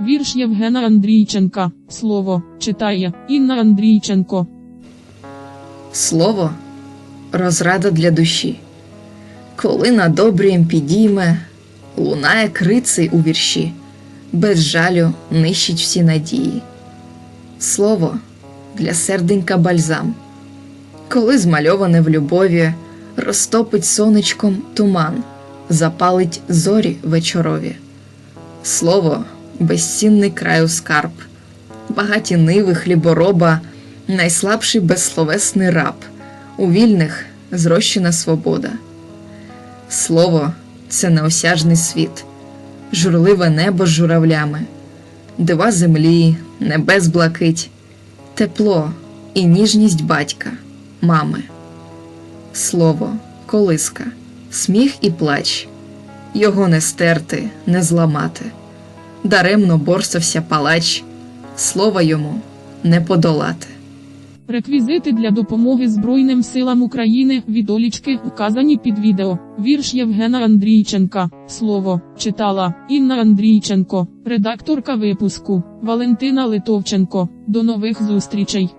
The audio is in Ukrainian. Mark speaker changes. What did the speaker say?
Speaker 1: Вірш Євгена Андрійченка. Слово читає Інна Андрійченко.
Speaker 2: Слово розрада для душі. Коли на добрієм підійме, лунає крицей у вірші, без жалю нищить всі надії. Слово для серденька бальзам, коли змальоване в любові, розтопить сонечком туман, запалить зорі вечорові. Слово безцінний краю скарб, багаті ниви хлібороба, найслабший безсловесний раб, у вільних зрощена свобода. Слово це неосяжний світ, журливе небо з журавлями, дива землі, небес блакить, тепло і ніжність батька, мами. Слово, колиска, сміх і плач, його не стерти, не зламати. Даремно борсався палач, слова йому не подолати.
Speaker 1: Реквізити для допомоги Збройним силам України відолічки вказані під відео. Вірш Євгена Андрійченка. Слово читала Інна Андрійченко, редакторка випуску Валентина Литовченко. До нових зустрічей.